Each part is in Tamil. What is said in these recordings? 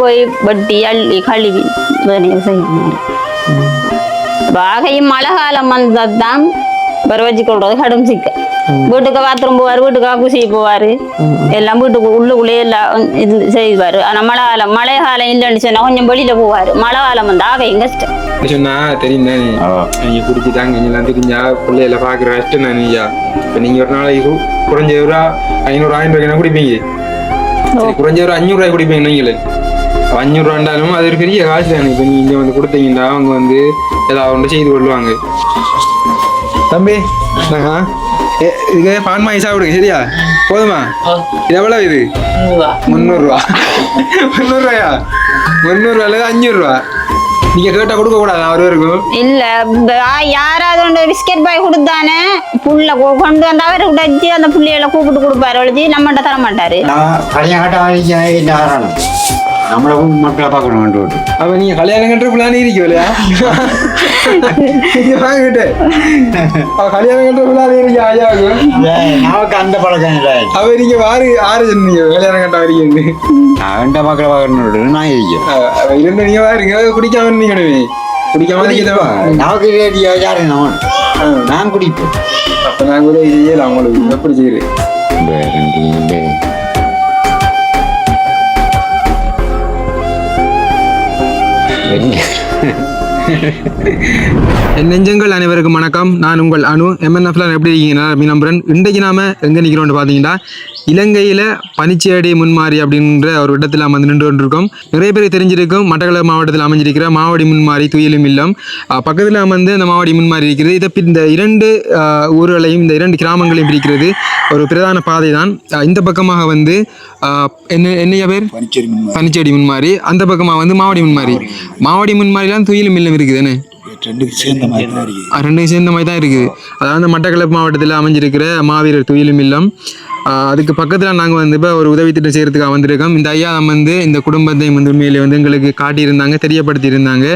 போய் வெட்டி அள்ளி கழுவி வேலையை செய்யணும். வாகையும் மழை காலம் வந்ததுதான் வர வச்சு கொள்றது கடும் சிக்க வீட்டுக்கு பாத்ரூம் போவார் வீட்டுக்கு குசி போவார். எல்லாம் வீட்டுக்கு உள்ளுக்குள்ளே எல்லாம் இது செய்வார். ஆனால் மழை காலம் மழை காலம் இல்லைன்னு சொன்னா கொஞ்சம் வெளியில போவார். மழை காலம் வந்து ஆகையும் கஷ்டம்? சொன்னா தெரியும் தானே. நீங்க குடிச்சுட்டாங்க நீங்களாம் தெரிஞ்சா பிள்ளையில பாக்குற கஷ்டம் தானே ஐயா. இப்ப நீங்க ஒரு நாளைக்கு குறைஞ்ச ஒரு ஐநூறு ஆயிரம் ரூபாய்க்கு குடிப்பீங்க? குறைஞ்ச ஒரு அஞ்சூறு ரூபாய் குடிப்பீங்க நீங்களே. அஞ்சூறு ரூபாண்டாலும் அது ஒரு பெரிய காசு தானே. இப்ப நீங்க வந்து கொடுத்தீங்கன்னா அவங்க வந்து ஏதாவது ஒன்று செய்து கொள்வாங்க. தம்பி? ஏ, இதுக்கு பான்மாய் சாப்பிடுங்க சரியா? போதுமா? இது எவ்வளவு இது? முந்நூறுரூவா முந்நூறுரூவாயா முந்நூறுரூவா அல்லது அஞ்சூறுரூவா நீங்க கேட்டா கொடுக்க கூடாது அவருக்கும் இல்ல ப- ஆ, யாராவது ஒன்று பிஸ்கெட் பாய் கொடுத்தானே புள்ள கொண்டு வந்து அவர் உடைச்சு அந்த புள்ளைகளை கூப்பிட்டு கொடுப்பாரு ஒழிச்சு நம்மகிட்ட தர மாட்டாரு இருக்கோ இல்லையா நீங்க வாங்கிட்டு அவ கல்யாணம் கட்டுற பிளான் இருக்கு ஐயாவுக்கு நமக்கு அந்த பழக்கம் இல்லை அவ நீங்க வாரு ஆறு சொன்னீங்க கல்யாணம் கட்ட வரீங்க நான் வேண்ட மக்களை பார்க்கணும் விட்டு நான் இருக்கேன் அவ இருந்த நீங்க வாருங்க குடிக்காம? நமக்கு ரேடியோ யாரு நான் நான் குடிப்பேன் அப்ப நான் கூட இது உங்களுக்கு எப்படி செய்யுது 给你 என் நெஞ்சங்கள் அனைவருக்கும் வணக்கம். நான் உங்கள் அனு. எம்என்எஃப்ல எப்படி இருக்கீங்க? நல்லா நம்புறேன் இன்றைக்கு நாம எங்க நிக்கிறோம்னு பார்த்தீங்கன்னா இலங்கையில பனிச்சேடி முன்மாறி அப்படின்ற ஒரு இடத்துல நம்ம வந்து நின்று கொண்டிருக்கோம். நிறைய பேர் தெரிஞ்சிருக்கும் மட்டக்களப்பு மாவட்டத்தில் அமைஞ்சிருக்கிற மாவடி முன்மாறி துயிலும் இல்லம். பக்கத்துல வந்து அந்த மாவடி முன்மாறி இருக்கிறது. இதை இந்த இரண்டு ஊர்களையும் இந்த இரண்டு கிராமங்களையும் பிரிக்கிறது ஒரு பிரதான பாதை தான் இந்த பக்கமாக வந்து என்ன என்னைய பேர்? பனிச்சேடி முன்மாறி அந்த பக்கமாக வந்து மாவடி முன்மாறி மாவடி முன்மாறிலாம் துயிலும் இல்லம் இருக்குதுன்னு. ரெண்டுக்கு சேர்ந்த மாதிரி தான் இருக்கு. ஆ, ரெண்டும் சேர்ந்த மாதிரி தான் இருக்குது அதாவது மட்டக்களப்பு மாவட்டத்தில் அமைஞ்சிருக்கிற மாவீரர் துயிலும் இல்லம். அதுக்கு பக்கத்தில் நாங்கள் வந்து இப்போ ஒரு உதவி திட்டம் செய்கிறதுக்காக வந்திருக்கோம் இந்த ஐயா வந்து இந்த குடும்பத்தை வந்து உண்மையிலே வந்து எங்களுக்கு காட்டியிருந்தாங்க தெரியப்படுத்தி இருந்தாங்க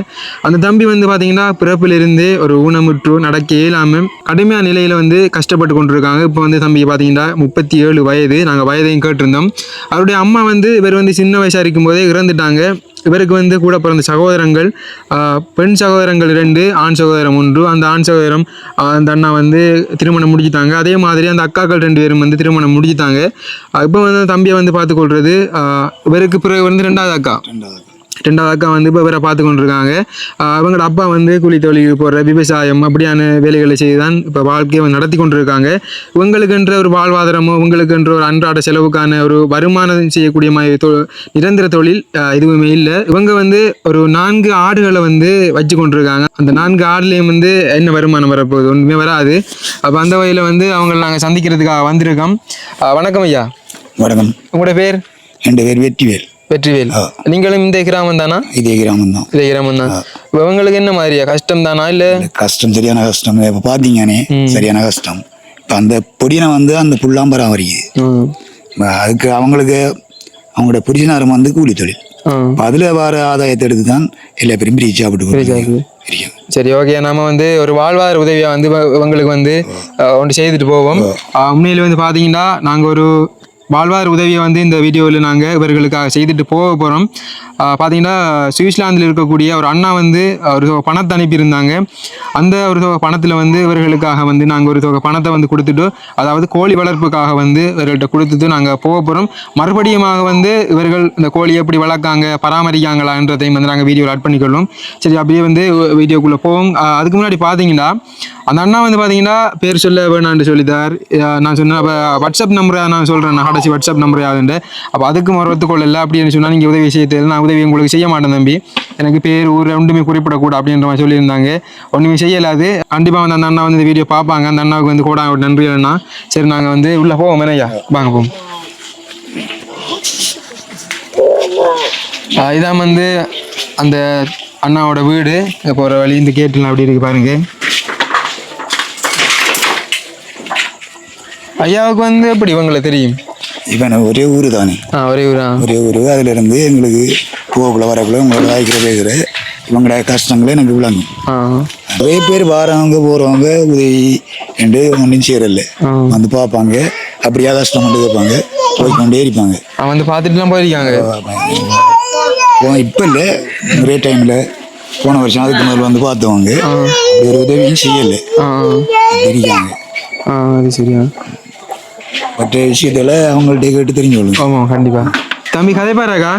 அந்த தம்பி வந்து பார்த்தீங்கன்னா பிறப்பிலிருந்து ஒரு ஊனமுற்று நடக்க இயலாமல் கடுமையான நிலையில் வந்து கஷ்டப்பட்டு கொண்டிருக்காங்க. இப்போ வந்து தம்பி பார்த்தீங்கன்னா முப்பத்தி ஏழு வயது. நாங்கள் வயதையும் கேட்டிருந்தோம். அவருடைய அம்மா வந்து இவர் வந்து சின்ன வயசாக இருக்கும்போதே இறந்துட்டாங்க. இவருக்கு வந்து கூட பிறந்த சகோதரங்கள் பெண் சகோதரங்கள் ரெண்டு ஆண் சகோதரம் ஒன்று. அந்த ஆண் சகோதரம் அந்த அண்ணா வந்து திருமணம் முடிச்சுட்டாங்க. அதே மாதிரி அந்த அக்காக்கள் ரெண்டு பேரும் வந்து திருமணம் முடிச்சுட்டாங்க. இப்போ வந்து தம்பியை வந்து பார்த்துக்கொள்றது இவருக்கு பிறகு வந்து ரெண்டாவது அக்கா. ரெண்டாவது அக்கா வந்து இப்போ இவரை பார்த்து கொண்டிருக்காங்க. அவங்களோட அப்பா வந்து கூலி தொழிலுக்கு போகிற விவசாயம் அப்படியான வேலைகளை செய்து தான் இப்போ வாழ்க்கையை நடத்தி கொண்டிருக்காங்க. இவங்களுக்குன்ற ஒரு வாழ்வாதாரமோ இவங்களுக்குன்ற ஒரு அன்றாட செலவுக்கான ஒரு வருமானம் செய்யக்கூடிய மாதிரி தொ நிரந்தர தொழில் எதுவுமே இல்லை. இவங்க வந்து ஒரு நான்கு ஆடுகளை வந்து வச்சு கொண்டிருக்காங்க. அந்த நான்கு ஆடுலேயும் வந்து என்ன வருமானம் வரப்போகுது? ஒன்றுமே வராது. அப்போ அந்த வகையில் வந்து அவங்களை நாங்கள் சந்திக்கிறதுக்காக வந்திருக்கோம். வணக்கம் ஐயா. வணக்கம். உங்களோட பேர்? என் பேர் வெற்றிவேல். வெற்றிவேல். நீங்களும் இந்த கிராமம் தானா? இதே கிராமம் தான். இதே கிராமம் தான். இவங்களுக்கு என்ன மாதிரியா? கஷ்டம் தானா இல்ல? கஷ்டம் சரியான கஷ்டம். இப்போ பார்த்தீங்கன்னே சரியான கஷ்டம். இப்போ அந்த பொடியனை வந்து அந்த புல்லாம்பரம் வருகிறது. அதுக்கு அவங்களுக்கு அவங்களோட புரிஜனாரம் வந்து கூலி தொழில். அதில் வர ஆதாயத்தை எடுத்து தான் எல்லா பேரும் போகிறாங்க. இருக்காங்க சரி ஓகே. நாம வந்து ஒரு வாழ்வாதார உதவியா வந்து இவங்களுக்கு வந்து ஒன்று செய்துட்டு போவோம். உண்மையில வந்து பாத்தீங்கன்னா நாங்க ஒரு வாழ்வார் உதவியை வந்து இந்த வீடியோவில் நாங்கள் இவர்களுக்காக செய்துட்டு போக போகிறோம் பார்த்தீங்கன்னா சுவிட்சர்லாந்தில் இருக்கக்கூடிய ஒரு அண்ணா வந்து ஒரு தொகை பணத்தை அனுப்பியிருந்தாங்க. அந்த ஒரு தொகை பணத்தில் வந்து இவர்களுக்காக வந்து நாங்கள் ஒரு தொகை பணத்தை வந்து கொடுத்துட்டு அதாவது கோழி வளர்ப்புக்காக வந்து இவர்கள்ட்ட கொடுத்துட்டு நாங்கள் போக போகிறோம் மறுபடியுமாக வந்து இவர்கள் இந்த கோழி எப்படி வளர்க்காங்க பராமரிக்காங்களான்றதையும் வந்து நாங்கள் வீடியோவில் ஆட் பண்ணிக்கொள்வோம் சரி அப்படியே வந்து வீடியோக்குள்ளே போவோம். அதுக்கு முன்னாடி பார்த்தீங்கன்னா அந்த அண்ணா வந்து பார்த்தீங்கன்னா பேர் சொல்ல வேணான்னு சொல்லித்தார் நான் சொன்னேன் அப்போ வாட்ஸ்அப் நம்பரை நான் சொல்கிறேன் நான் கடைசி வாட்ஸ்அப் நம்பர் யாருன்ட்டு அப்போ அதுக்கு மறுத்து கொள்ளல அப்படின்னு சொன்னால் நீங்கள் உதவி செய்ய நான் உதவி உங்களுக்கு செய்ய மாட்டேன் தம்பி. எனக்கு பேர் ஊர் ரெண்டுமே குறிப்பிடக்கூடாது அப்படின்ற மாதிரி சொல்லியிருந்தாங்க. ஒன்றுமே செய்யலாது. கண்டிப்பாக வந்து அந்த அண்ணா வந்து இந்த வீடியோ பார்ப்பாங்க. அந்த அண்ணாவுக்கு வந்து கூட ஒரு நன்றி அண்ணா. சரி நாங்கள் வந்து உள்ளே போவோம் ஐயா வாங்க போவோம். இதான் வந்து அந்த அண்ணாவோட வீடு. போகிற வழி இந்த கேட்டுலாம் அப்படி இருக்கு பாருங்க. ஐயாவுக்கு வந்து எப்படி இவங்களை தெரியும்? இவன் ஒரே ஊர் தானே. ஒரே ஊரா? ஒரே ஊர். அதுல இருந்து எங்களுக்கு போகக்குள்ள வரக்குள்ள உங்களோட வாய்க்கிற பேசுகிற இவங்களோட கஷ்டங்களை எனக்கு விளங்கும். நிறைய பேர் வாரவங்க போறவங்க உதவி என்று ஒன்றும் செய்யறதில்ல. வந்து பார்ப்பாங்க அப்படியா கஷ்டம் கொண்டு கேட்பாங்க போய்க்கொண்டே இருப்பாங்க. வந்து பார்த்துட்டுலாம் போயிருக்காங்க. இப்போ இல்லை நிறைய டைமில் போன வருஷம் அதுக்கு முதல்ல வந்து பார்த்தவங்க ஒரு உதவியும் செய்யலை. ஆ. அது சரியா மற்ற விஷயத்தில் அவங்கள்ட்ட கேட்டு தெரிஞ்சு கொள்ளுங்க ஆமாம் கண்டிப்பா. தம்பி கதை பாருக்கா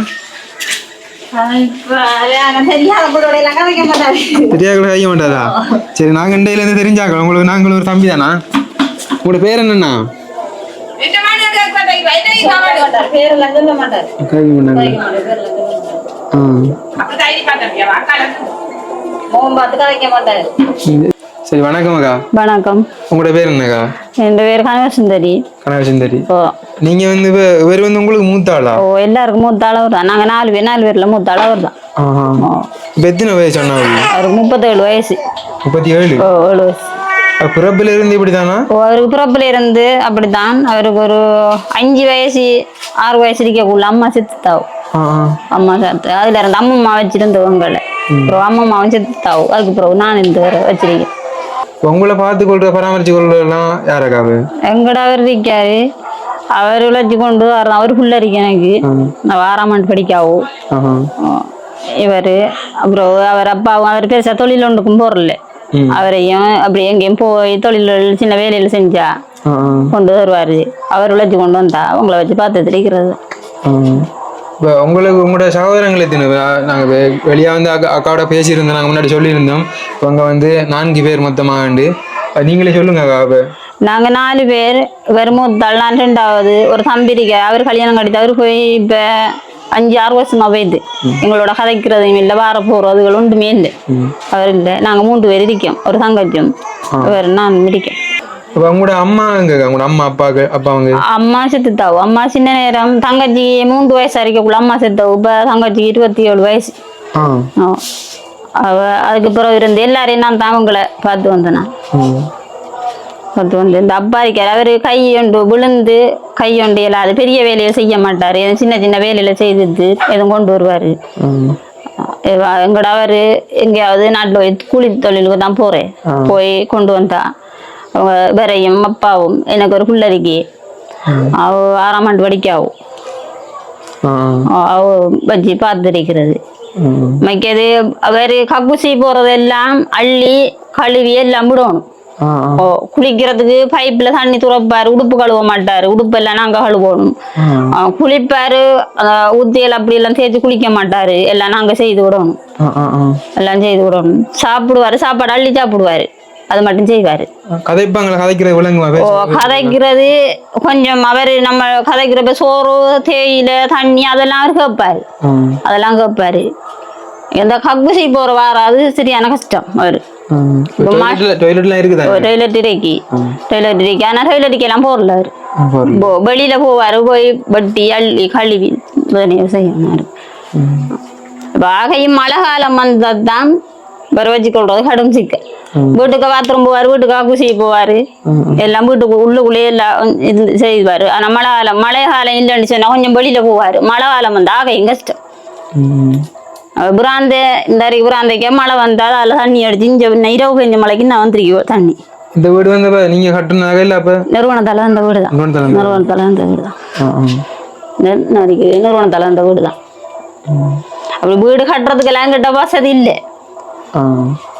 கூட செய்ய மாட்டாதா? சரி நாங்கள் இண்டையிலேருந்து தெரிஞ்சாக்க உங்களுக்கு நாங்கள் ஒரு தம்பி தானா? உங்களோட பேர் என்னண்ணா? சரி வணக்கம் அக்கா. வணக்கம். உங்களோட பேர் என்னக்கா? என் பேர் கனகசுந்தரி கனகசுந்தரி ஓ. நீங்கள் வந்து இவ- இவர் வந்து உங்களுக்கு மூத்த ஆளா? ஓ எல்லாருக்கும் மூத்த அளவு தான். நாங்கள் நாலு பேர் நாலு பேர்ல மூத்த அளவு தான். ஆஹா. ஓ. இப்போ எத்தனை வயசு அண்ணா அவருக்கு முப்பத்தேழு வயசு. முப்பத்தி ஏழு ஏழு வயசு. பிறப்பில் இருந்து இப்படி தானா ஓ அவருக்கு பிறப்புல இருந்து அப்படித்தான். அவருக்கு ஒரு அஞ்சு வயசு ஆறு வயசு இருக்கக்குள்ள அம்மா செத்துத்தாவும் அம்மா செத்து அதுல இருந்து அம்மம்மா வச்சிருந்தவங்களை அப்புறம் அம்மம்மாவும் செத்துத்தாவும் அதுக்கு பிறகு நான் இந்த வச்சிருக்கேன். உங்களை பார்த்து கொள்ற பராமரிச்சு கொள்றதெல்லாம் யாருக்காவு எங்கட அவர் இருக்காரு. அவர் உழைச்சி கொண்டு வர அவர் புள்ள இருக்கு எனக்கு. நான் வாராமன் படிக்காவோ. இவர் அப்புறம் அவர் அப்பாவும் அவர் பெருசா தொழில் ஒன்றுக்கும் போறல ம். அவரையும் அப்படி எங்கேயும் போய் தொழில் சின்ன வேலையில் செஞ்சா கொண்டு வருவாரு. அவர் உழைச்சி கொண்டு வந்தா அவங்கள வச்சு பார்த்து தெரிக்கிறது இப்போ உங்களுக்கு உங்களோட சகோதரங்களை எத்தனை நாங்கள் வெளியே வந்து அக்கா அக்காவோட பேசியிருந்தோம் நாங்கள் முன்னாடி சொல்லியிருந்தோம். இப்போ அங்கே வந்து நான்கு பேர் மொத்தமாக உண்டு நீங்களே சொல்லுங்க அக்கா இப்போ நாங்க நாலு பேர் இவர் மூத்தாள் நான் ரெண்டாவது ஒரு தம்பி இருக்க அவர் கல்யாணம் கட்டிட்டு அவர் போய் இப்ப அஞ்சு ஆறு வருஷமா போயிடுது எங்களோட கதைக்கிறதும் இல்லை வார போறதுகள் ஒன்றுமே இல்லை. அவர் இல்லை நாங்க மூன்று பேர் இருக்கோம் ஒரு தங்கச்சியும். இவர் நான் இருக்கேன் உங்களோட அம்மா எங்க உங்களோட அம்மா அப்பாவுக்கு அப்பா அவங்க? அம்மா செத்துத்தாவு அம்மா சின்ன நேரம் தங்கச்சி மூன்று வயசு வரைக்கும் அம்மா செத்தாவு இப்ப தங்கச்சிக்கு இருபத்தி ஏழு வயசு. அவ அதுக்கு பிறகு இருந்து எல்லாரையும் நான் தான் அவங்கள பார்த்து வந்தேன். பார்த்து வந்து இந்த அப்பா இருக்கார் அவர் கையொண்டு விழுந்து கையொண்டு எல்லாம் அது பெரிய வேலையை செய்ய மாட்டார். சின்ன சின்ன வேலையில செய்துட்டு எதுவும் கொண்டு வருவார். எங்கட அவர் எங்கேயாவது நாட்டில் கூலி தொழிலுக்கு தான் போகிறேன் போய் கொண்டு வந்தா. அவங்க வேறையும் அப்பாவும் எனக்கு ஒரு பிள்ளரிக்கு அவ ஆறாம் ஆண்டு படிக்காவும் அவ வச்சு பார்த்துருக்கிறது. மிக்கது அவர் கக்குசி போகிறதெல்லாம் அள்ளி கழுவி எல்லாம் விடணும். குளிக்கிறதுக்கு பைப்ல தண்ணி துறப்பாரு உடுப்பு கழுவ மாட்டாரு உடுப்பு எல்லாம் நாங்க கழுவணும். குளிப்பாரு ஊத்தியல் அப்படி எல்லாம் தேய்ச்சி குளிக்க மாட்டாரு. எல்லாம் நாங்க செய்து விடணும். எல்லாம் செய்து விடணும். சாப்பிடுவாரு சாப்பாடு அள்ளி சாப்பிடுவாரு. அது மட்டும் செய்வாரு. கதைப்பாங்களா கதைக்கிற விலங்குமா ஓ கதைக்கிறது கொஞ்சம் அவர் நம்ம கதைக்கிறப்ப சோறு தேயிலை தண்ணி அதெல்லாம் அவர் கேட்பாரு. அதெல்லாம் கேட்பாரு எந்த கக்குசி போற வார அது சரியான கஷ்டம் அவர். டொய்லெட் இறக்கி டொய்லெட் இறக்கி ஆனால் டொய்லெட்டுக்கு எல்லாம் போடல அவரு. வெளியில போவாரு போய் வட்டி அள்ளி கழுவி செய்யணும் மழை காலம் வந்தது தான் வர வச்சு கொள்றது கடும் சிக்கல். வீட்டுக்கு பாத்ரூம் போவார் வீட்டுக்கு குசி போவார். எல்லாம் வீட்டுக்கு உள்ளுக்குள்ளே எல்லாம் இது செய்வார். ஆனால் மழை காலம் மழை காலம் இல்லைன்னு சொன்னா கொஞ்சம் வெளியில போவார். மழை காலம் வந்து ஆகையும் கஷ்டம். பிராந்த இந்த பிராந்தைக்கு மழை வந்தால் அதில் தண்ணி அடிச்சு இங்கே இரவு பெஞ்ச மழைக்கு நான் வந்துருக்கோம் தண்ணி. இந்த வீடு வந்து நீங்க கட்டுனாக இல்ல அப்ப? நிறுவனத்தால் அந்த வீடு. தான். நிறுவனத்தால் அந்த வீடு தான் நிறுவனத்தால் அந்த வீடு தான் அப்படி வீடு கட்டுறதுக்கெல்லாம் கிட்ட வசதி இல்லை.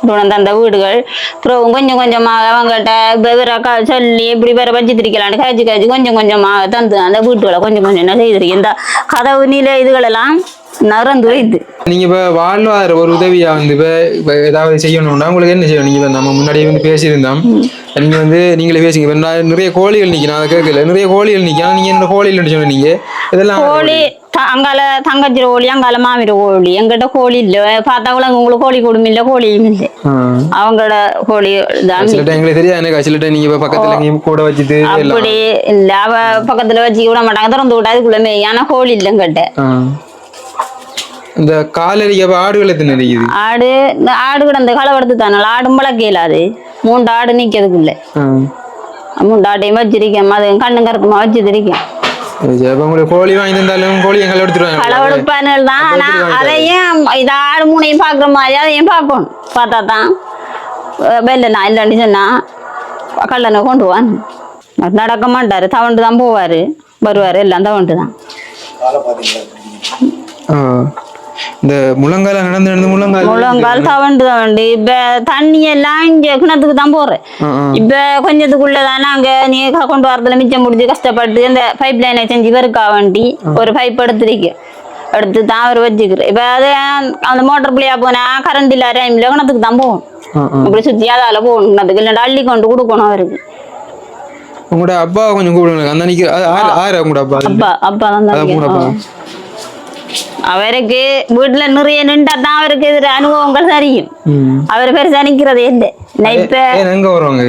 நிறுவனம் அந்த வீடுகள். அப்புறம் கொஞ்சம் கொஞ்சமாக அவங்ககிட்ட வேற க சொல்லி இப்படி வேற வச்சு திரிக்கலான்னு காய்ச்சி காய்ச்சி கொஞ்சம் கொஞ்சமாக தந்து அந்த வீட்டுகளை கொஞ்சம் கொஞ்சம் என்ன செய்திருக்கு. இந்த கதவு நில இதுகளெல்லாம் நறந்து வைத்து. நீங்க இப்ப வாழ்வாதார ஒரு உதவியா வந்து இப்ப ஏதாவது செய்யணும்னா உங்களுக்கு என்ன செய்யணும்? நீங்க நம்ம முன்னாடியே வந்து பேசியிருந்தோம். நீங்க வந்து நீங்களே பேசுங்க. நிறைய கோழிகள் நிக்கணும் அதை கேட்கல. நிறைய கோழிகள் நிக்கணும் நீங்க என்ன கோழிகள் சொன்னீங்க? இதெல்லாம் கோழி அங்கால தங்கச்சிர கோழி அங்கால மாமிர கோழி எங்கிட்ட கோழி இல்லை பார்த்தா கூட உங்களுக்கு கோழி கொடுமை இல்லை கோழியும் இல்லை. அவங்களோட கோழி தான் கூட அப்படி இல்ல அவ பக்கத்துல வச்சு விட மாட்டாங்க திறந்து விட்டா அதுக்குள்ள மேய் ஆனா கோழி இல்லைங்கிட்ட. இந்த காலடிக்கு அப்ப ஆடுகள் இருக்குது ஆடு இந்த ஆடு கிடந்த களவெடுத்து தானே ஆடும் பழக்க இயலாது மூன்று ஆடு நிக்கிறதுக்குள்ள. மூன்று ஆட்டையும் வச்சிருக்கேன் அது கண்ணு வச்சுருக்கேன் சரி, உங்களுக்கு கோழி வாங்கி தந்தாலும் கோழி எங்களை எடுத்துருவாங்க களவெடுப்பானுகள் தான் ஆனா அதையும் இது ஆடு மூணையும் பாக்குற மாதிரி அதையும் பார்க்கணும் பார்த்தா தான் வெள்ளனா இல்லைன்னு சொன்னா கல்லனை கொண்டு வான் நடக்க மாட்டாரு தவண்டு தான் போவாரு வருவாரு எல்லாம் தவண்டு தான். இந்த முழங்கால நடந்து நடந்து முழங்கால் முழங்கால் தவண்டு தவண்டு. இப்ப தண்ணி எல்லாம் இங்க கிணத்துக்கு தான் போறேன். இப்ப கொஞ்சத்துக்குள்ள தானே அங்க நீ கொண்டு வரதுல மிச்சம் முடிஞ்சு கஷ்டப்பட்டு அந்த பைப் லைனை செஞ்சு இவருக்கா வேண்டி ஒரு பைப் எடுத்துருக்கு எடுத்து தான் அவர் வச்சுக்கிறேன். இப்ப அது அந்த மோட்டர் பிள்ளையா போனா கரண்ட் இல்லாத டைம்ல கிணத்துக்கு தான் போகும். இப்படி சுத்தி அதால போகணும். கிணத்துக்கு இல்லைன்னா அள்ளி கொண்டு கொடுக்கணும் அவருக்கு. உங்களோட அப்பா கொஞ்சம் கூப்பிடுங்க. அந்த ஆறு உங்களோட அப்பா. அப்பா அப்பா தான் அவருக்கு வீட்டுல நிறைய நின்றா தான் அவருக்கு எதிர அனுபவங்கள் தெரியும். அவர் பெருசா நிக்கிறதே இல்லை இப்ப ஏன் எங்க வருவாங்க?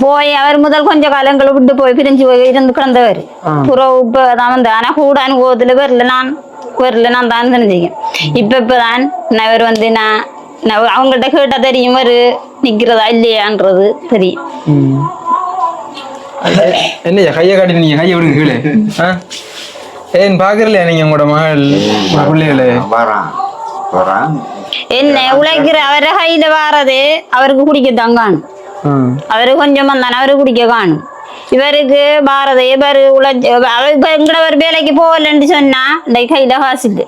போய் அவர் முதல் கொஞ்ச காலங்களை விட்டு போய் பிரிஞ்சு போய் இருந்து கிடந்தவர். புறவு இப்ப தான் வந்து ஆனா கூட அனுபவத்துல வரல நான். வரல நான் தான் தெரிஞ்சுக்கேன் இப்ப இப்பதான் இவர் வந்து நான் அவங்கள்ட்ட கேட்டா தெரியும் இவர் நிக்கிறதா இல்லையான்றது தெரியும். ம். என்னய்யா கையை காட்டி நீங்க கையை விடுங்க கீழே? ஏன் பாக்குறலையா நீங்க உங்களோட மகள்? பிள்ளைகள? வரான் வரான். என்ன உழைக்கிற அவரை கையில வாரது அவருக்கு குடிக்க காணும். அவரு கொஞ்சம் வந்தானே அவரு குடிக்க காணும். இவருக்கு பாரத இவர் உழைச்ச அவர் எங்கட ஒரு வேலைக்கு போகலன்னு சொன்னா இந்த கையில காசு இல்லை.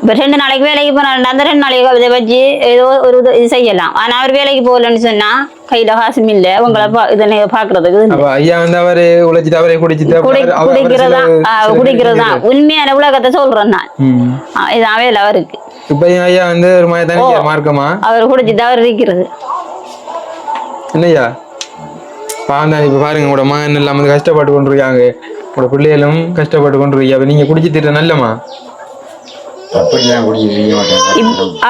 இப்ப ரெண்டு நாளைக்கு வேலைக்கு போனாரு அந்த ரெண்டு நாளைக்கு இதை வச்சு ஏதோ ஒரு இது இது செய்யலாம். ஆனா அவர் வேலைக்கு போகலன்னு சொன்னா கையில காசும் இல்ல உங்களை இதனை பாக்குறதுக்கு ஐயா வந்து அவரு உழைச்சிட்டு அவரே குடிச்சிட்டு குடிக்கிறதா? குடிக்கிறதா? உண்மையான உலகத்தை சொல்றேன் நான். இது வேலை அவருக்கு. இப்ப ஐயா வந்து ஒரு மாதிரி தானே மார்க்கமா? அவர் குடிச்சிட்டு அவர் இருக்கிறது. என்னய்யா? பாந்தா இப்ப பாருங்க உங்களோட மகன் வந்து கஷ்டப்பட்டு கொண்டிருக்காங்க. உங்களோட பிள்ளைகளும் கஷ்டப்பட்டு கொண்டிருக்கீங்க. நீங்க குடிச்சிட்டு நல்லமா அப்படிலாம் குடிக்க செய்ய மாட்டேன்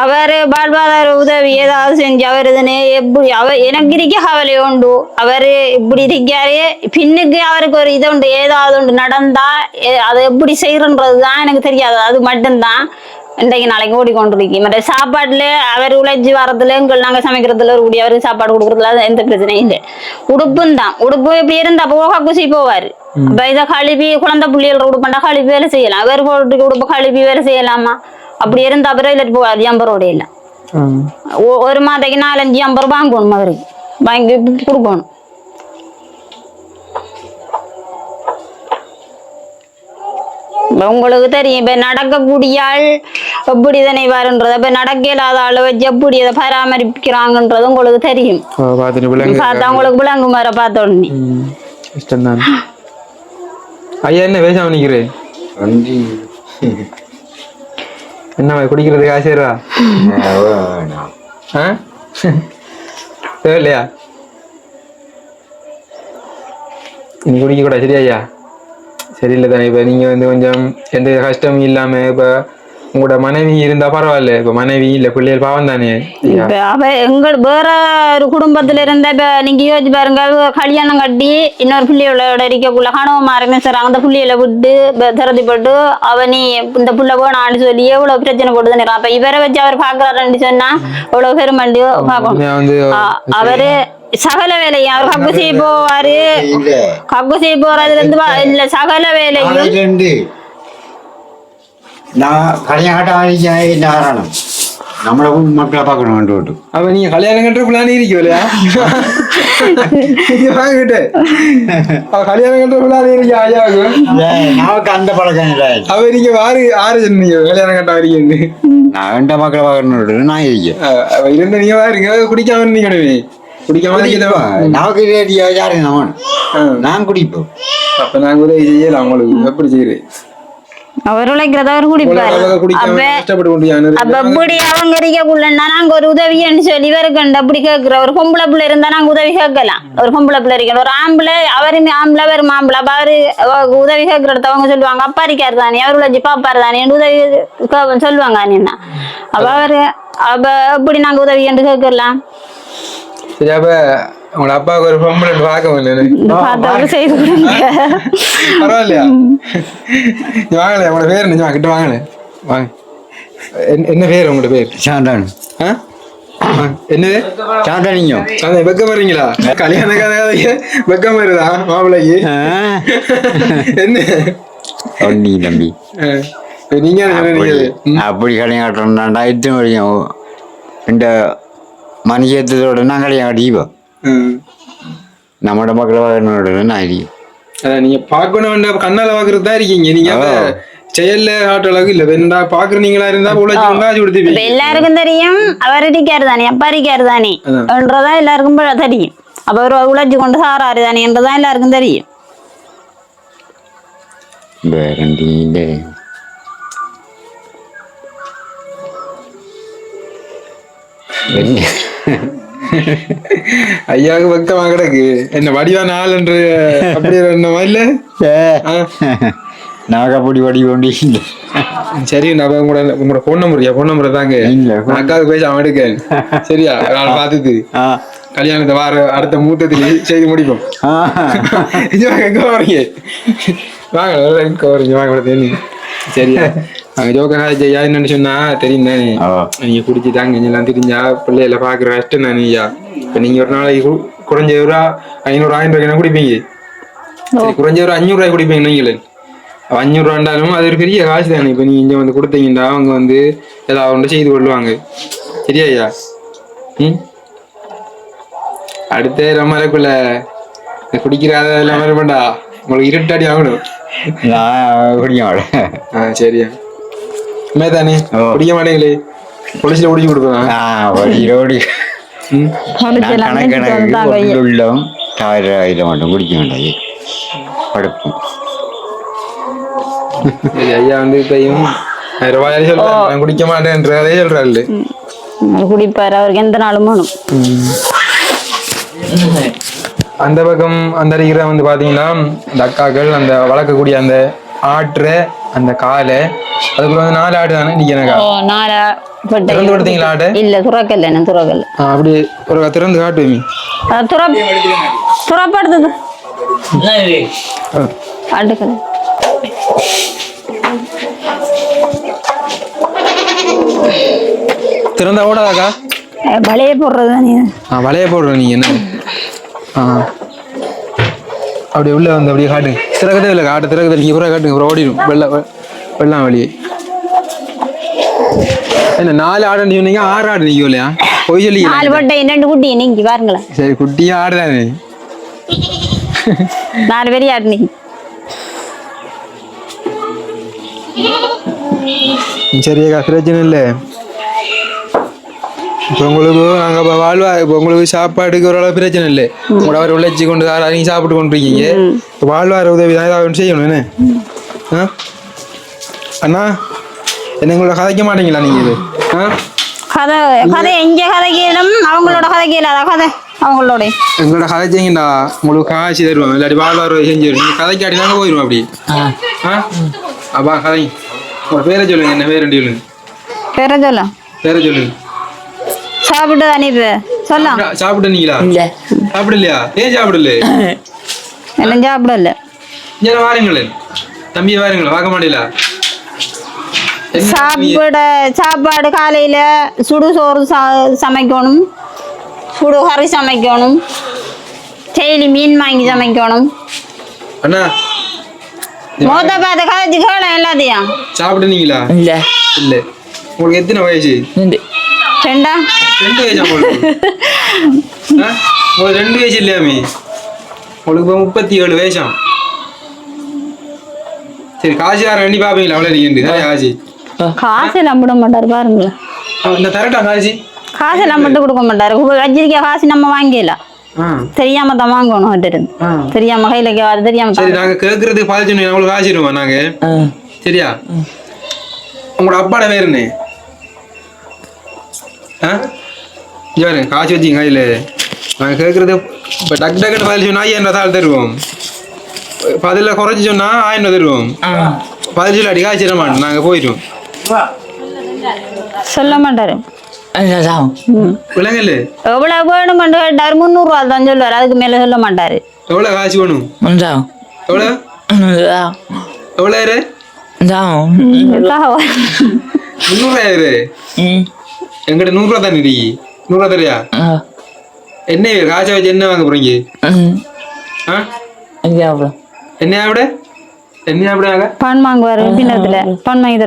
அவர் வாழ்வாதார உதவி ஏதாவது செஞ்சு அவர் இதுன்னு எப்படி அவர் எனக்கு இருக்க கவலை உண்டு. அவர் இப்படி இருக்காரு பின்னுக்கு அவருக்கு ஒரு இது உண்டு ஏதாவது உண்டு நடந்தா அதை எப்படி செய்யறன்றது தான் எனக்கு தெரியாது. அது மட்டும்தான். இன்றைக்கு நாளைக்கு ஓடிக்கொண்டிருக்கேன் மற்ற சாப்பாட்டுல அவர் உழைச்சி வரதுல எங்கள் நாங்கள் சமைக்கிறதுல ஒரு கூடிய அவருக்கு சாப்பாடு கொடுக்குறதுல எந்த பிரச்சனையும் இல்லை. உடுப்பும் தான். உடுப்பு இப்படி இருந்தா போக குசி போவார். அப்ப இதை கழுவி குழந்தை புள்ளிகள் உடுப்பண்டா கழுவி வேலை செய்யலாம். அவர் போட்டு உடுப்பு கழுவி வேலை செய்யலாமா? அப்படி இருந்தா அப்புறம் இல்லை போவார் ஜம்பரோட இல்லை ஒரு மாதைக்கு நாலஞ்சு ஐம்பது ரூபாய் வாங்கணும் அவருக்கு. வாங்கி கொடுக்கணும். உங்களுக்கு தெரியும் இப்ப நடக்கக்கூடிய ஆள் எப்படி இதனை வருன்றது இப்ப நடக்க இல்லாத ஆளை வச்சு எப்படி அதை பராமரிக்கிறாங்கன்றது உங்களுக்கு தெரியும். பார்த்தா உங்களுக்கு விளங்கு மாதிரி பார்த்த உடனே ம். கஷ்டம்தான் ஐயா என்ன பேசாம நிக்கிறேன் என்ன குடிக்கிறதுக்கு ஆசையா தேவையில்லையா? நீ குடிக்க கூட சரியா ஐயா? சரியில்லை தானே இப்போ நீங்கள் வந்து கொஞ்சம் எந்த கஷ்டமும் இல்லாமல் இப்போ உங்களோட மனைவி இருந்தால் பரவாயில்ல. இப்போ மனைவி இல்லை பிள்ளைகள் பாவம் தானே? அவ எங்க வேற ஒரு குடும்பத்துல இருந்த இப்ப நீங்க யோசிச்சு பாருங்க கல்யாணம் கட்டி இன்னொரு பிள்ளைகளோட இருக்கக்குள்ள மாறுங்க சார் அந்த பிள்ளைகளை விட்டு திறதி போட்டு அவ நீ இந்த புள்ள வேணான்னு சொல்லி எவ்வளவு பிரச்சனை போடுதுன்னு அப்ப இவரை வச்சு அவர் பாக்குறாருன்னு சொன்னா எவ்வளவு பெருமண்டு அவரு சகல வேலையும் அவர் கக்கு செய்ய போவாரு. கக்கு செய்ய போறதுல இருந்து இல்ல சகல வேலையும் நான் கல்யாணம் ஆகிக்க என்ன காரணம்? நம்மளை மக்களை பார்க்கணும் விட்டு அப்போ நீங்கள் கல்யாணம் கட்டுற பிளான் இருக்கோ இல்லையா? நீங்க வாங்கிட்டு. அவ கல்யாணம் கட்டுற பிளான் இருக்கா ஐயாவுக்கு? நமக்கு அந்த பழக்கம் இல்லை. அவ நீங்க ஆறு ஆறு சொன்னீங்க கல்யாணம் கட்ட வரீங்கன்னு. நான் எந்த நமக்கு ரேடியோ யாரு. நான் குடிப்போம் அப்ப எப்படி செய்யறேன் அவர் உழைக்கிறத அவர் குடிப்பாரு. அவங்க குடிக்காம அப்ப கஷ்டப்பட்டு கொண்டு அப்ப இப்படி அவங்க இருக்கக்குள்ளன்னா நாங்க ஒரு உதவின்னு சொல்லி இவருக்கு அப்படி கேட்கிற ஒரு பொம்பளை பிள்ளை இருந்தா நாங்க உதவி கேட்கலாம். ஒரு பொம்பளை பிள்ளை இருக்கணும். ஒரு ஆம்பளை அவருமே ஆம்பளை அவர் ஆம்பளை அப்ப அவரு அவ உதவி கேட்கிற இடத்த அவங்க சொல்லுவாங்க அப்பா இருக்காரு தானே அவர் உழைச்சி பாப்பாரு தானே உதவி சொல்லுவாங்க அண்ணா. அப்ப அவரு அப்ப எப்படி நாங்க உதவி என்று கேட்கலாம்? சரி அப்ப உங்களோட அப்பாவுக்கு ஒரு பொம்பளை பார்க்க முடியல செய்து கொடுங்க பரவாயில்லையா நீ வாங்கல உங்களோட பேர் நிஜமா கிட்ட வாங்கல வாங்க என்ன- என்ன பேர் உங்களோட பேர் சாந்தான் ஆ? என்னது சாந்தானியும் அந்த வெக்கம் வரீங்களா கல்யாண கதைக்கு வெக்கம் வருதா மாப்பிள்ளைக்கு என்ன ஒன்னி தம்பி ஆ, இப்ப நீங்க என்ன அப்படி கல்யாணம் இத்தனை வரைக்கும் இந்த கல்யாணம் கட்டிப்போம் ம். நம்மளோட மக்களை பார்க்கறோட நான் அறியும் அதான் நீங்க பார்க்கணும் கண்ணால பாக்குறது தான் இருக்கீங்க நீங்க செயல்ல காட்டு அளவுக்கு இல்ல வேண்டா பாக்குற நீங்களா இருந்தா உழைச்சு காசு கொடுத்துப்பீங்க எல்லாருக்கும் தெரியும் அவர் அடிக்காரு தானே அப்பா அடிக்காரு தானே. என்றதான் எல்லாருக்கும் தெரியும் அப்ப அவர் உழைச்சு கொண்டு சாராரு தானே என்றதான் எல்லாருக்கும் தெரியும் வேறண்டியில ஐயாவுக்கு வெக்கமா கிடக்கு என்ன வடிவான ஆள் என்று அப்படி என்னமா இல்ல. நாகப்பொடி வடி கொண்டு இல்லை சரி நான் உங்களோட உங்களோட ஃபோன் நம்பர் ஃபோன் நம்பர் தாங்க அக்காவுக்கு பேச அவன் எடுக்கேன் சரியா நான் பார்த்துட்டு ஆ கல்யாணத்தை வார அடுத்த மூத்தத்திலே செய்து முடிப்போம் வாங்க, வாங்க வாங்க சரியா? அங்க ஜோக்கா ஜெயா என்னன்னு சொன்னா தெரியும் தானே. நீங்க குடிச்சு தாங்க எல்லாம் தெரிஞ்சா பிள்ளைகளை பாக்குற கஷ்டம் தானே ஐயா? இப்ப நீங்க ஒரு நாளைக்கு குறைஞ்ச ரூபா ஐநூறு ஆயிரம் ரூபாய்க்கு குடிப்பீங்க? சரி, குறைஞ்ச ஒரு அஞ்சூறு ரூபாய் குடிப்பீங்க நீங்களே. அஞ்சூறு ரூபாண்டாலும் அது ஒரு பெரிய காசு தானே. இப்ப நீங்க இங்க வந்து கொடுத்தீங்கன்னா அவங்க வந்து ஏதாவது ஒன்று செய்து கொள்வாங்க. சரியா ஐயா? ம்? அடுத்த நம்மளுக்குள்ள குடிக்கிறாத எல்லாம் வேண்டா உங்களுக்கு இருட்டாடி ஆகணும். நான் குடிக்க ஆ சரியா. உண்மை தானே. குடிக்க மாட்டேங்களே பொலிசில் குடிச்சு கொடுப்பேன் ஆ வடியோடி ம்? குடிச்செல்லாம் கணக்கு நினைச்சிட்டு கணக்கு வந்தாங்க ஐயா. உள்ளம் தவிர இதில் மட்டும். குடிக்க வேண்டாம். படுப்போம். ஐயா வந்து இப்பயும் ரூபாயாலே சொல்றேன் நான் குடிக்க மாட்டேன்றதே சொல்றாரு குடிப்பாரு அவருக்கு எந்த நாளும் வேணும். அந்த பக்கம் அந்த அடிக்கிற வந்து பாத்தீங்கன்னா அந்த அக்காக்கள் அந்த வளர்க்கக்கூடிய அந்த ஆற்ற அந்த காலை அதுக்குள்ள வந்து நாலு ஆடு தானே இன்னைக்கு எனக்கா? ஓ நாளா பட்டை திறந்து கொடுத்தீங்களா ஆடு? இல்ல துறக்கல்ல என்ன துறக்கல்ல ஆ, அப்படி ஒரு திறந்து காட்டுவீங்க துறப்படுத்தது அடுக்கல திறந்தா ஓடாதாக்கா? வலைய போடுறது தானே ஆ வலைய போடுறோம் நீங்க என்ன? அப்படியே உள்ள வந்து அப்படியே காட்டுங்க. திறக்கதே இல்லை காட்டு திறக்கதே நீங்கள் பூரா காட்டுங்க. அப்புறம் ஓடிடும். வெள்ள வெ- வெள்ளம் வெளியே. என்ன நாலு ஆடு சொன்னீங்க? ஆறு ஆடு நிற்கும் இல்லையா? பொய் சொல்லி நாலு பட்டை ரெண்டு குட்டி. நீங்க பாருங்களேன். சரி குட்டியா ஆடு தானே நாலு பெரிய ஆடு நீங்க சரியாக்கா பிரச்சனை இல்லை. இப்போ உங்களுக்கு நாங்கள் இப்போ வாழ்வா இப்போ உங்களுக்கு சாப்பாடுக்கு ஓரளவு பிரச்சனை இல்லை. உங்களோட அவர் உழைச்சி கொண்டு வர நீங்கள் சாப்பிட்டு கொண்டு இருக்கீங்க இப்போ வாழ்வார உதவி தான் ஏதாவது செய்யணும் என்ன? ஆ? அண்ணா என்ன உங்களோட கதைக்க மாட்டீங்களா நீங்கள் இது? ஆ? கதை எங்க அவங்களோட கதை. எங்களோட கதைச்சிங்கடா உங்களுக்கு காய்ச்சி தருவோம் இல்லாட்டி வாழ்வார செஞ்சு நீங்கள் கதைக்காட்டி நாங்கள் போயிடுவோம் அப்படி. ஆ. அப்பா கதை. உங்களோட பேரை சொல்லுங்க. என்ன பேர் சொல்லுங்க. பேர சொல்ல பேரை சொல்லுங்க. சாப்பிட்டு தானே இப்ப? சொல்லலாம் சாப்பிட்டீங்களா சாப்பிடலையா? ஏன் சாப்பிடல? என்ன சாப்பிடல. இங்கே வாருங்களேன் தம்பியை வாருங்களேன் பார்க்க மாட்டீங்களா? சாப்பிட சாப்பாடு காலையில சுடு சோறு சமைக்கணும். சுடு கறி சமைக்கணும். டெய்லி மீன் வாங்கி சமைக்கணும். அண்ணா. பார்த்து கதைச்சு கேள எல்லாத்தையும் சாப்பிடுனீங்களா? இல்ல. இல்ல. உங்களுக்கு எத்தனை வயசு? ரெண்டு? ரெண்டா ரெண்டு வயசா உங்களுக்கு ஆ? உங்களுக்கு ரெண்டு வயசு இல்லையாமே உங்களுக்கு இப்போ முப்பத்தி ஏழு வயசாம் சரி காசு யாரும் ரெண்டி பார்ப்பீங்களா? அவ்வளோ நீங்க நிறைய காசு. காசு விட மாட்டாரு பாருங்களேன் இந்த தரட்டா காசு? காசு மட்டும் கொடுக்க மாட்டாரு. வச்சிருக்க காசு நம்ம வாங்கிடலாம் தெரியாம தான் வாங்கணும் இருந்து ஆ. தெரியாம கையில அது தெரியாம சரி நாங்க கேட்கறதுக்கு பாதி சொன்னீங்க. உங்களுக்கு காசு நாங்க. சரியா? உங்களோட அப்பாட பேர் என்ன? ஆ பாருங்க காசு வச்சிங்க கையில் நாங்கள் கேட்குறது இப்போ டக்கு டக்குன்னு பதில் சொன்னா ஐயாயிரம் ரூபா தாள் தருவோம் பதில் குறைச்சி சொன்னா ஆயிரம் ரூபா தருவோம் பதில் சொல்லாடி காசு தர மாட்டோம் நாங்கள் போயிடுவோம் சொல்ல மாட்டாரு விலங்கல் எவ்வளவு வேணுமென்று கேட்டாரு முந்நூறுவா தான் சொல்லுவாரு அதுக்கு மேல சொல்ல மாட்டாரு காசு வேணும் எங்கிட்ட நூறுரூவா தானே நீ நூறுரூவா தரியா என்ன? காசை வச்சு என்ன வாங்க போறீங்க? ஆ? என்ன ஆவிட என்ன ஆவிடாங்க பான் வாங்குவாரு பின்னத்துல. பான் வாங்கி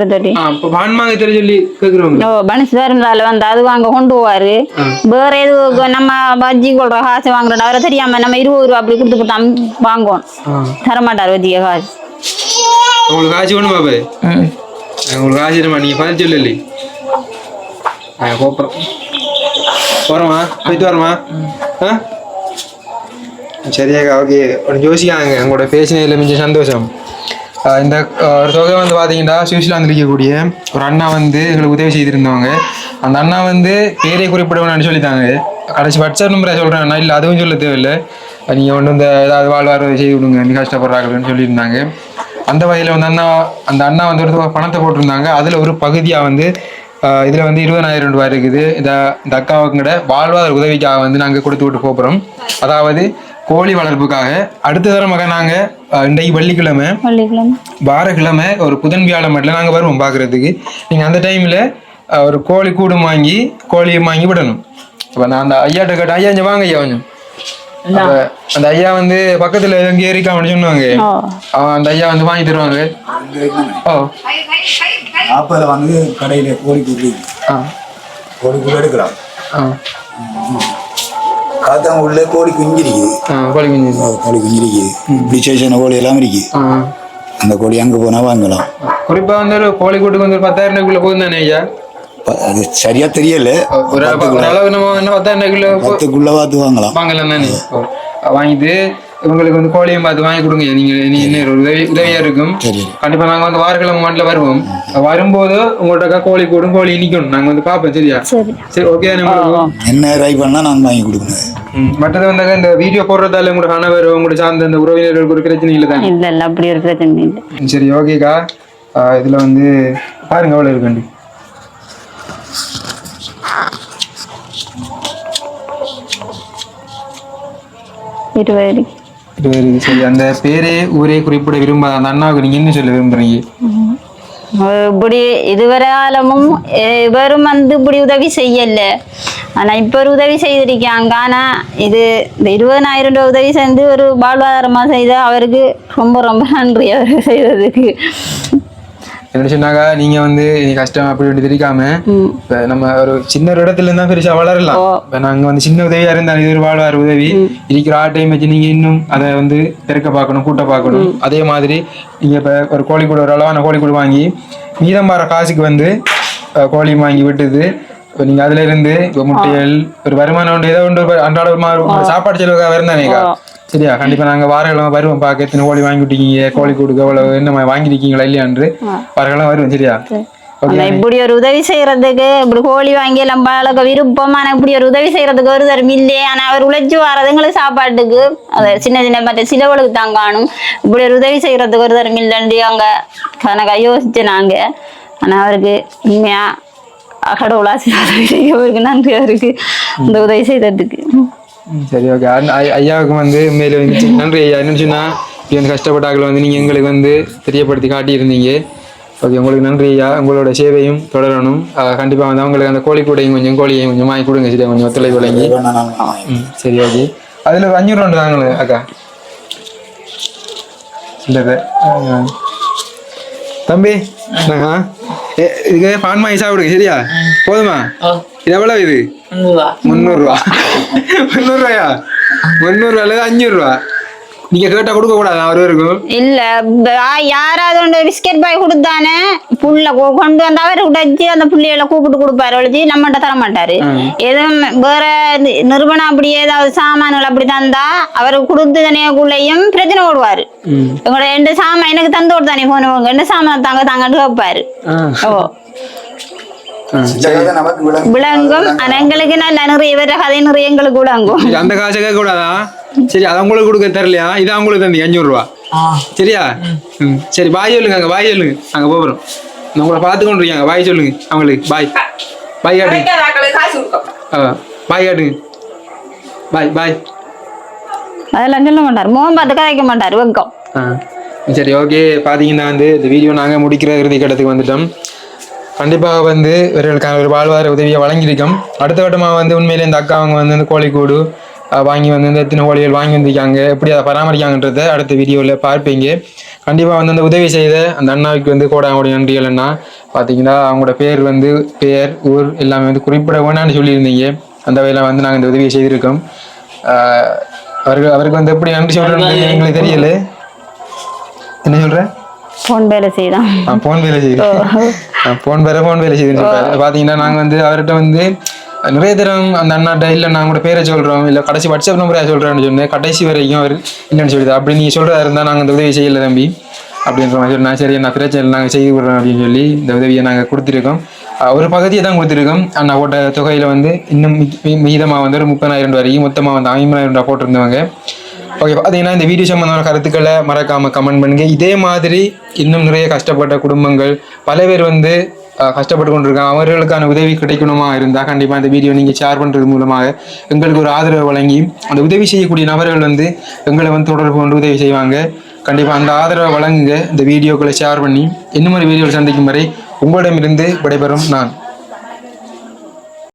தர சொல்லி. ஓ பனிஸ் இருந்தால வந்து அது வாங்க கொண்டு போவாரு. வேற எது நம்ம பஜ்ஜி கொள்ற காசு வாங்குறோம். அவரை தெரியாம நம்ம இருபது ரூபா அப்படி கொடுத்து கொடுத்தா வாங்குவோம். ஆ. தர மாட்டாரு வச்சிக்க காசு. உங்களுக்கு காசு வேணும் உங்களுக்கு காசு வேணுமா? பதில் சொல்லலை ஆ போகிறோம் போகிறோமா போயிட்டு வரோமா ஆ? சரியாக்கா ஓகே. ஒன்று யோசிக்காங்க உங்களோட பேசினதில் மிஞ்ச சந்தோஷம். இந்த ஒரு தொகை வந்து பார்த்தீங்கன்னா சுவிட்சர்லாந்து இருக்கக்கூடிய ஒரு அண்ணா வந்து எங்களுக்கு உதவி செய்திருந்தவங்க. அந்த அண்ணா வந்து பேரை குறிப்பிட வேணும்னு சொல்லித்தாங்க கடைசி வாட்ஸ்அப் நம்பரை சொல்கிறேன் அண்ணா. இல்லை அதுவும் சொல்ல தேவையில்லை. நீங்கள் ஒன்று இந்த ஏதாவது வாழ்வார செய்து விடுங்க நீ கஷ்டப்படுறாங்கன்னு சொல்லியிருந்தாங்க. அந்த வகையில் வந்து அண்ணா அந்த அண்ணா வந்து ஒரு பணத்தை போட்டிருந்தாங்க. அதில் ஒரு பகுதியாக வந்து இதுல வந்து இருபதாயிரம் ரூபாய் இருக்குது. இந்த இந்த வாழ்வாதார உதவிக்காக வந்து நாங்க கொடுத்து விட்டு போகிறோம் அதாவது கோழி வளர்ப்புக்காக. அடுத்த தரமாக நாங்க ஆஹ் இன்றைக்கு வெள்ளிக்கிழமை. வாரக்கிழமை ஒரு புதன் வியாழன் மட்டும் நாங்க வருவோம் பார்க்கறதுக்கு நீங்க அந்த டைம்ல ஒரு கோழி கூடும் வாங்கி கோழியை வாங்கி விடணும். அப்ப நான் அந்த ஐயாட்ட கேட்டேன் ஐயா இங்க வாங்க ஐயா கொஞ்சம். அந்த ஐயா வந்து பக்கத்துல எங்க இருக்கான்னு சொன்னாங்க. அந்த ஐயா வந்து வாங்கி தருவாங்க. ஓ. நாற்பதுல வந்து கடையில கோழி கூடு ஆ. கோழி கூடு எடுக்கலாம். காத்தாங்க உள்ள கோழி குஞ்சு இருக்குது ஆ கோழி குஞ்சு கோழி குஞ்சு இருக்குது இப்படி கோழி எல்லாம் இருக்குது அந்த கோழி அங்கே போனால் வாங்கலாம். குறிப்பா வந்து ஒரு கோழிக்கூட்டுக்கு வந்து பத்தாயிரம் ரூபாய்க்குள்ள போகுது தானே ஐயா அது சரியா தெரியல. ஒரு அளவு நம்ம என்ன பத்தாயிரம் ரூபாய்க்குள்ள பத்துக்குள்ள பார்த்து வாங்கலாம். வாங்கலாம் தானே. வாங்கிட்டு இவங்களுக்கு வந்து கோழியும் பார்த்து வாங்கி கொடுங்க. நீங்க நீ என்ன ஒரு உதவி உதவியா இருக்கும். கண்டிப்பா நாங்க வந்து வாரக்கிழமை மாட்டில் வருவோம். வரும்போது உங்கள்ட்ட கோழி கூடும் கோழி நிக்கணும் நாங்க வந்து பார்ப்போம் சரியா? சரி. ஓகே என்ன ட்ரை பண்ணால் நான் வாங்கி கொடுக்கணும். மற்றது வந்து இந்த வீடியோ போடுறதால உங்களோட கணவர் உங்களோட சார்ந்த அந்த உறவினர்களுக்கு ஒரு பிரச்சனை இல்லை தானே? இல்ல இல்ல அப்படி ஒரு பிரச்சனை இல்லை. சரி ஓகேக்கா ஆஹ் இதுல வந்து பாருங்க எவ்வளவு இருக்குண்டு இருபது. சரி அந்த பேரே ஊரே குறிப்பிட விரும்பாத அந்த அண்ணாவுக்கு நீங்க என்ன சொல்ல விரும்புறீங்க? இப்படி இதுவரையாலமும் இவரும் வந்து இப்படி உதவி செய்யல. ஆனா இப்ப ஒரு உதவி செய்திருக்காங்க. ஆனா இது இந்த இருபதாயிரம் ரூபாய் உதவி செஞ்சு ஒரு வாழ்வாதாரமா செய்த அவருக்கு ரொம்ப ரொம்ப நன்றி அவர் செய்ததுக்கு. என்ன சொன்னாக்கா நீங்க வந்து நீ கஷ்டம் அப்படி இப்படி தெரிவிக்காம. இப்ப நம்ம ஒரு சின்ன ஒரு இடத்துல இருந்தா பெருசா வளரலாம். இப்ப நாங்க வந்து சின்ன உதவியா இருந்தா இது ஒரு வாழ்வார் உதவி. இருக்கிற ஆட்டையும் வச்சு நீங்க இன்னும் அதை வந்து பெருக்க பார்க்கணும் கூட்ட பார்க்கணும். அதே மாதிரி நீங்க இப்ப ஒரு கோழி கூட ஒரு அளவான கோழி கூட வாங்கி மீதம் வர காசுக்கு வந்து கோழி வாங்கி விட்டுது. இப்ப நீங்க அதுல இருந்து இப்ப முட்டைகள் ஒரு வருமானம் உண்டு ஏதோ ஒன்று அன்றாட சாப்பாடு செலவுக்காக இருந்தானேக்கா சரியா? கண்டிப்பா நாங்க வாரக்கிழமை வருவோம். பார்க்க எத்தனை கோழி வாங்கி விட்டீங்க கோழி கொடுக்க எவ்வளவு என்ன வாங்கிருக்கீங்களா இல்லையான்று வாரக்கிழமை வருவோம். சரியா? இப்படி ஒரு உதவி செய்யறதுக்கு இப்படி கோழி வாங்கி பழக்க விருப்பம் ஆனா இப்படி ஒரு உதவி செய்யறதுக்கு ஒரு தரம் இல்லையே ஆனா அவர் உழைச்சு வர்றது எங்களுக்கு சாப்பாட்டுக்கு. அது சின்ன சின்ன மற்ற சிலவளுக்கு தான் காணும். இப்படி ஒரு உதவி செய்யறதுக்கு ஒரு தரம் இல்லைன்னு அங்க கணக்கா யோசிச்சு நாங்க. ஆனா அவருக்கு உண்மையா கடவுள் ஆசீர்வாதம் செய்ய அவருக்கு நன்றி அவருக்கு. இந்த உதவி செய்ததுக்கு. சரி ஓகே ஐயாவுக்கு வந்து வந்து நன்றி ஐயா. என்னன்னு சொன்னா இப்படி வந்து கஷ்டப்பட்டாக்கள் வந்து நீங்க எங்களுக்கு வந்து தெரியப்படுத்தி காட்டியிருந்தீங்க. ஓகே உங்களுக்கு நன்றி ஐயா. உங்களோட சேவையும் தொடரணும். ஆஹ் கண்டிப்பா வந்து அவங்களுக்கு அந்த கோழி கூடையும் கொஞ்சம் கோழியையும் கொஞ்சம் வாங்கி கொடுங்க சரியா கொஞ்சம் ஒத்துழைப்பு வழங்கி. ம் சரி ஓகே அதில் ஒரு அஞ்சூறு ரூபா தாங்களே அக்கா? இல்லை தம்பி ஆ. இதுக்கு பான் வாங்கி சாப்பிடுங்க சரியா? போதுமா? இது எவ்வளவு இது? முந்நூறுரூவா முந்நூறுரூவாயா முந்நூறுரூவா அல்லது அஞ்சூறுரூவா நீங்க கேட்டா கொடுக்க கூடாது? அவர் இருக்கும் இல்ல யாராவது ஒன்று பிஸ்கெட் பாய் கொடுத்தானே புள்ள கொண்டு வந்து அவர் உடைச்சு அந்த புள்ளைகளை கூப்பிட்டு கொடுப்பாரு ஒழிச்சு நம்மகிட்ட தர மாட்டாரு எதுவும் வேற நிறுவனம் அப்படி ஏதாவது சாமான்கள் அப்படி தந்தா அவர் கொடுத்து தனியாக்குள்ளேயும் பிரச்சனை போடுவாரு ம். உங்களோட ரெண்டு சாமான் எனக்கு தந்து விட்டு தானே போனவங்க ரெண்டு சாமான் தாங்க தாங்கன்னு கேட்பாரு ஓ. விளங்கும். ஆனா எங்களுக்கு நல்ல நிறைய வேற கதை நிறைய எங்களுக்கு விளங்கும். அந்த காசை கேட்க கூடாதா? சரி அது உங்களுக்கு கொடுக்க தரலையா இது அவங்களுக்கு தந்தி அஞ்சூறுரூவா ஆ. சரியா? ம். சரி பாய் சொல்லுங்க அங்கே பாய் சொல்லுங்க. அங்கே போகிறோம். உங்களை பார்த்து கொண்டு இருக்காங்க பாய் சொல்லுங்க அவங்களுக்கு. பாய் பாய் காட்டுங்க. ஆ பாய் காட்டுங்க. பாய் பாய் அதெல்லாம் சொல்ல மாட்டாரு. முகம் பார்த்து கதைக்க மாட்டாரு வெக்கம். ஆ. சரி ஓகே பார்த்தீங்கன்னா வந்து இந்த வீடியோ நாங்கள் முடிக்கிற இறுதி கட்டத்துக்கு வந்துட்டோம். கண்டிப்பாக வந்து இவர்களுக்கான ஒரு வாழ்வார உதவியை வழங்கியிருக்கோம். அடுத்த கட்டமாக வந்து உண்மையிலே இந்த அக்கா அவங்க வந்து இந்த கோழிக்கூடு வாங்கி வந்து இந்த எத்தனை கோழிகள் வாங்கி வந்திருக்காங்க எப்படி அதை பராமரிக்காங்கன்றதை அடுத்த வீடியோவில் பார்ப்பீங்க. கண்டிப்பாக வந்து அந்த உதவி செய்த அந்த அண்ணாவுக்கு வந்து கோடாங்குடி நன்றிகள் அண்ணா. பார்த்தீங்கன்னா அவங்களோட பேர் வந்து பேர் ஊர் எல்லாமே வந்து குறிப்பிட வேணாம்னு சொல்லியிருந்தீங்க. அந்த வகையில் வந்து நாங்கள் இந்த உதவியை செய்திருக்கோம். அவருக்கு அவருக்கு வந்து எப்படி நன்றி சொல்கிறேன்னு எங்களுக்கு தெரியல. என்ன சொல்ற? ஃபோன் வேலை செய்தான். போன் வேலை செய்யுது போன் வேற போன் வேலை செய்யுதுன்னு சொல்றாரு. பாத்தீங்கன்னா நாங்க வந்து அவர்கிட்ட வந்து நிறைய தரம் அந்த அண்ணாட்ட இல்லை நான் கூட பேரை சொல்கிறோம் இல்லை கடைசி வாட்ஸ்அப் நம்பரை சொல்கிறேன்னு சொன்னேன். கடைசி வரைக்கும் அவர் இல்லைன்னு சொல்லிது அப்படி நீங்கள் சொல்கிறதா இருந்தால் நாங்கள் இந்த உதவி செய்யலை தம்பி. அப்படின்ற மாதிரி சொன்னா சரி நான் பிரச்சனை நாங்கள் செய்து விடுறோம் அப்படின்னு சொல்லி இந்த உதவியை நாங்கள் கொடுத்துருக்கோம். ஒரு பகுதியை தான் கொடுத்துருக்கோம். அண்ணா போட்ட தொகையில் வந்து இன்னும் மீதமாக வந்து ஒரு முப்பதாயிரம் ரூபாய் வரைக்கும் மொத்தமாக வந்து ஐம்பதாயிரம் ரூபாய் போட்டிருந்தவங்க. ஓகே பார்த்தீங்கன்னா இந்த வீடியோ சம்மந்தமான கருத்துக்களை மறக்காமல் கமெண்ட் பண்ணுங்க. இதே மாதிரி இன்னும் நிறைய கஷ்டப்பட்ட குடும்பங்கள் பல பேர் வந்து கஷ்டப்பட்டு கொண்டிருக்காங்க அவர்களுக்கான உதவி கிடைக்கணுமா இருந்தால் கண்டிப்பாக இந்த வீடியோ நீங்கள் ஷேர் பண்ணுறது மூலமாக எங்களுக்கு ஒரு ஆதரவு வழங்கி அந்த உதவி செய்யக்கூடிய நபர்கள் வந்து எங்களை வந்து தொடர்பு கொண்டு உதவி செய்வாங்க. கண்டிப்பாக அந்த ஆதரவை வழங்குங்க. இந்த வீடியோக்களை ஷேர் பண்ணி இன்னும் ஒரு வீடியோவில் சந்திக்கும் வரை உங்களிடமிருந்து விடைபெறும் நான்.